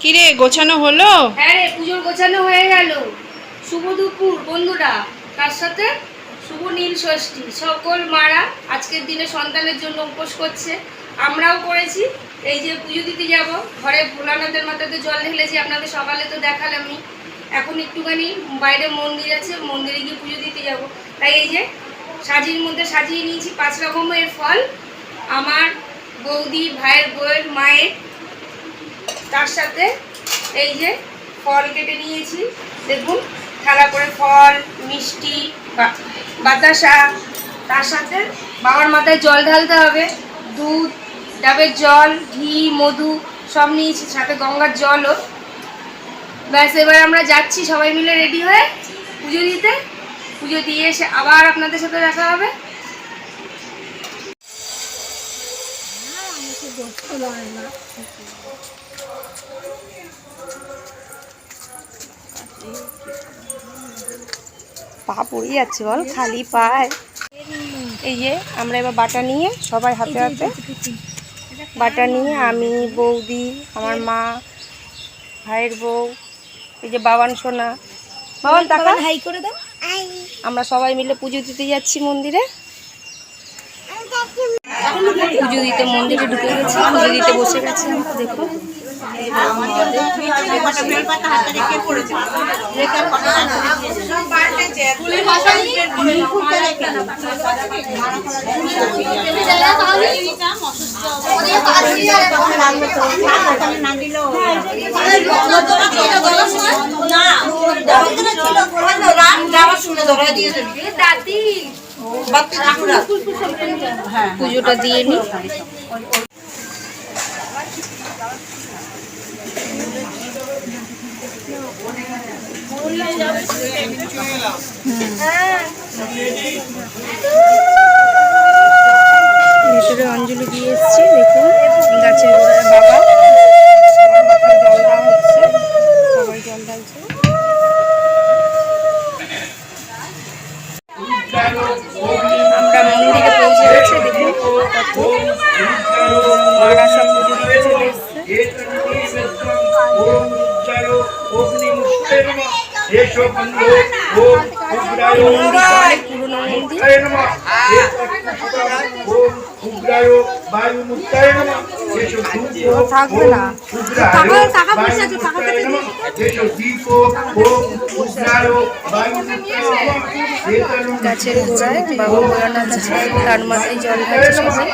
কিরে, গোছানো হলো? হ্যাঁ রে, পুজোর গোছানো হয়ে গেল। শুভ দুপুর, বন্ধুরা। তার সাথে শুভ নীল ষষ্ঠী। সকল মারা আজকের দিনে সন্তানের জন্য উপোস করছে। আমরাও করেছি। এই যে পুজো দিতে যাব, ঘরে ভোলানাথের মাথাতে জল ঢেলেছি, আপনাদের সকালে তো দেখালামই। এখন একটুখানি বাইরে মন্দির আছে, মন্দিরে গিয়ে পুজো দিতে যাব। তাই এই যে সাজির মধ্যে সাজিয়ে নিয়েছি পাঁচ রকমের ফল। আমার বৌদি, ভাইয়ের বউয়ের মায়ের তার সাথে এই যে ফল কেটে নিয়েছি। দেখুন, থালা করে ফল, মিষ্টি বাতাসা। তার সাথে বাবার মাথায় জল ঢালতে হবে। দুধ, ডাবের জল, ঘি, মধু সব নিয়েছি, সাথে গঙ্গার জলও। ব্যাস, এবার আমরা যাচ্ছি সবাই মিলে রেডি হয়ে পুজো দিতে। পুজো দিয়ে এসে আবার আপনাদের সাথে দেখা হবে। পা পড়ে যাচ্ছে বল খালি পায়। এই যে আমরা এবার বাটা নিয়ে সবাই হাতে হাতে বাটা নিয়ে আমি বৌদি আমার মা ভাইয়ের বউ এই যে বাবান সোনা। বাবান টাকা হাই করে দাও। আমরা সবাই মিলে পুজো দিতে যাচ্ছি মন্দিরে। পুজো দিতে মন্দিরে ঢুকে গেছি পুজো দিতে বসে গেছি দেখুন দাদি পুজোটা দিয়ে নি। ভেতরে অঞ্জলি দিয়ে এসছি দেখুন গাছের গোড়ায় বাবা। সবার মাথায় জল দেওয়া হচ্ছে সবাই জল ঢালছে। আমরা মন্দিরে পৌঁছে গেছি দেখুন। কত সব গাছের গোড়ায় বাবা ভোলানাথ আছে তার মাথায় জল সবাই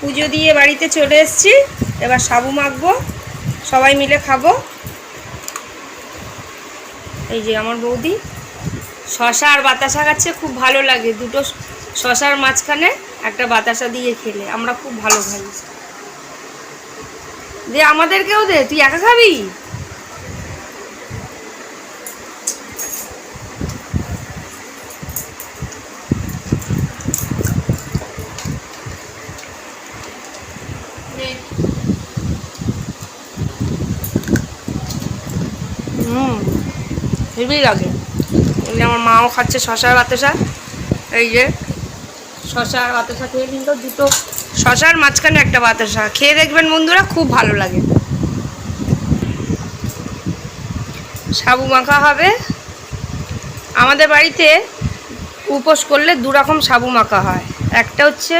পুজো দিয়ে বাড়িতে চলে এসছি। এবার সাবু মাখবো। সবাই মিলে খাব। এই যে আমার বৌদি। শশা আর বাতাসা খাচ্ছে, খুব ভালো লাগে। দুটো শশার মাঝখানে একটা বাতাসা দিয়ে খেলে। আমরা খুব ভালো খাই। দে, আমাদেরকেও দে। তুই একা খাবি? হেভি লাগে। যে আমার মাও খাচ্ছে শশার বাতাসা এই যে শশার বাতাসা খেয়ে কিন্তু দুটো। শশার মাঝখানে একটা বাতাসা খেয়ে দেখবেন বন্ধুরা, খুব ভালো লাগে। সাবু মাখা হবে। আমাদের বাড়িতে উপোস করলে দু রকম সাবু মাখা হয়। একটা হচ্ছে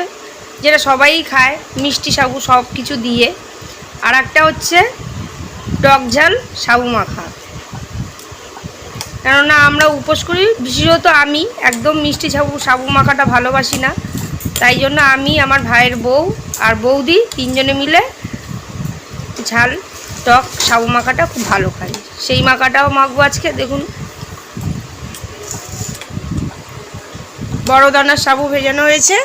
যেটা সবাই খায়, মিষ্টি সাবু সব কিছু দিয়ে। আর একটা হচ্ছে টক ঝাল সাবু মাখা। কেননা আমরা উপোস করি, বিশেষত আমি। একদম মিষ্টি সাবু সাবু মাখাটা ভালোবাসি না। তাই জন্য আমি, আমার ভাইয়ের বউ আর বৌদি তিনজনে মিলে ঝাল, টক সাবু মাখাটা খুব ভালো খাই। সেই মাখাটাও মাখবো আজকে, দেখুন। বড় দানার সাবু ভেজানো হয়েছে।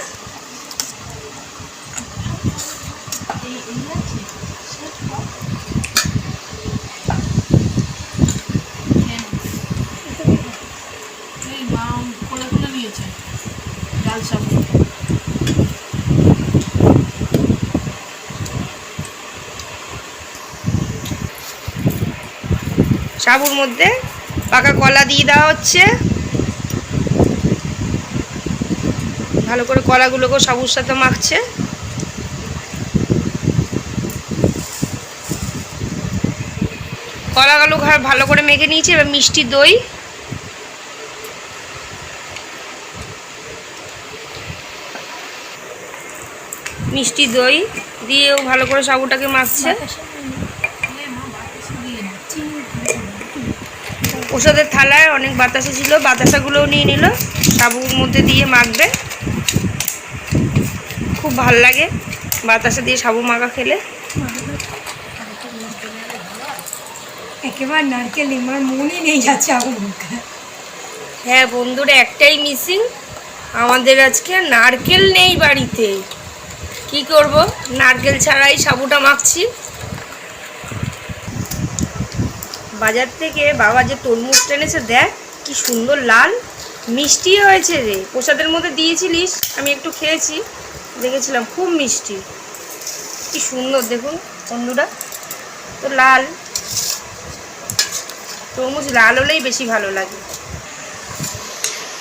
সাবুর মধ্যে পাকা কলা দিয়ে দেওয়া হচ্ছে। ভালো করে কলাগুলোকেও সাবুর সাথে মাখছে। কলাগুলো ভালো করে মেখে নিয়েছি, এবার মিষ্টি দই। মিষ্টি দই দিয়েও ভালো করে সাবুটাকে মাখছে। ওষুধের থালায় অনেক বাতাসা ছিল বাতাসাগুলোও নিয়ে নিল সাবুর মধ্যে দিয়ে মাখবে। খুব ভালো লাগে বাতাসা দিয়ে সাবু মাখা খেলে। একেবারে নারকেল আমার মনই নেই যাচ্ছে হ্যাঁ বন্ধুরা একটাই মিসিং আমাদের আজকে নারকেল নেই বাড়িতে। কি করব? নারকেল ছাড়াই সাবুটা মাখছি। বাজার থেকে বাবা যে তরমুজ টেনেছে দেখ কি সুন্দর লাল, মিষ্টি হয়েছে রে। প্রসাদের মধ্যে দিয়েছিলিস, আমি একটু খেয়েছি, দেখেছিলাম খুব মিষ্টি। কি সুন্দর, দেখুন বন্ধুরা, তো লাল। তরমুজ লাল হলেই বেশি ভালো লাগে।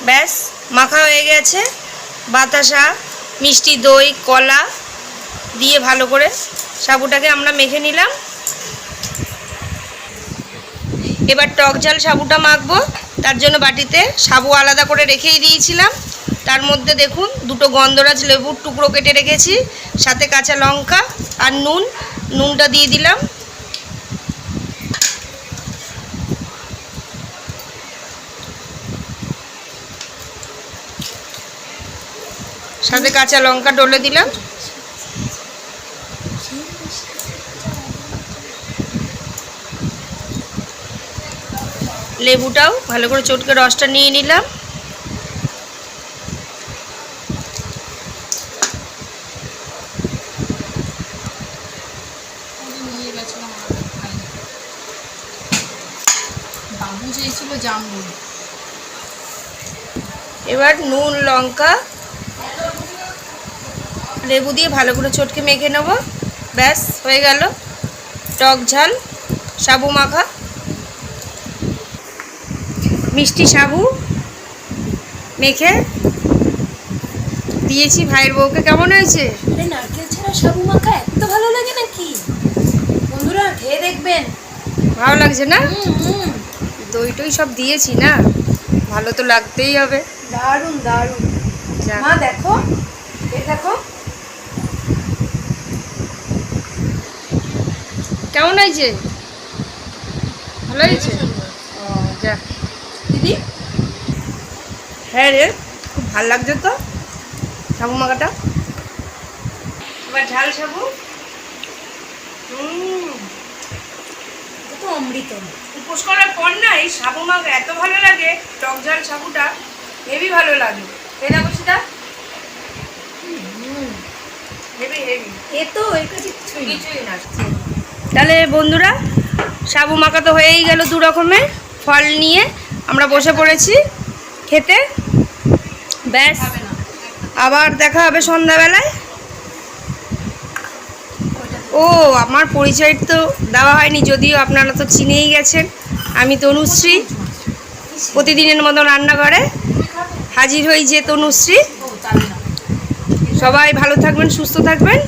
ব্যাস, মাখা হয়ে গেছে। বাতাসা, মিষ্টি দই, কলা দিয়ে ভালো করে সাবুটাকে আমরা মেখে নিলাম। এবার টক ঝাল সাবুটা মাখবো। তার জন্য বাটিতে সাবু আলাদা করে রেখেই দিয়েছিলাম। তার মধ্যে দেখুন, দুটো গন্ধরাজ লেবুর টুকরো কেটে রেখেছি, সাথে কাঁচা লঙ্কা আর নুন। নুনটা দিয়ে দিলাম। সাথে কাঁচা লঙ্কা ডলে দিলাম। লেবুটাও ভালো করে চটকে রসটা নিয়ে নিলাম। এবার নুন লঙ্কা লেবু দিয়ে ভালো করে চটকে মেখে নেব। ব্যাস হয়ে গেল। টক ঝাল সাবু মাখা। মিষ্টি সাবু মেখে দিয়েছি ভাইয়ের বউকে। কেমন হয়েছে? নারকেল ছাড়া সাবু মাখা এত ভালো লাগে নাকি? বন্ধুরা খেয়ে দেখবেন। ভালো লাগছে না? দই টই সব দিয়েছি না? ভালো তো লাগতেই হবে। দারুণ দারুণ। মা দেখো। এ দেখো। কেমন হয়েছে? ভালো হয়েছে? ও যাক। দিদি হ্যাঁ রে খুব ভালো লাগছে তো সাবু মাখাটা। এবার ঝাল সাবু তো অমৃত। উপোস করার পর না এই সাবু মাখা এত ভালো লাগে টক ঝাল সাবুটা হেভি ভালো লাগে। তাই না বসিটা হেভি হেভি। এ তো এর কাছে কিছুই না। কিছুই না। তাহলে বন্ধুরা সাবু মাখা তো হয়েই গেল দু রকমের ফল নিয়ে। আমরা বসে পড়েছি খেতে। ব্যাস, আবার দেখা হবে সন্ধ্যাবেলায়। ও, আমার পরিচয় তো দেওয়া হয়নি, যদিও আপনারা তো চিনেই গেছেন। আমি তনুশ্রী, প্রতিদিনের মতো রান্নাঘরে হাজির হই যে তনুশ্রী। সবাই ভালো থাকবেন, সুস্থ থাকবেন।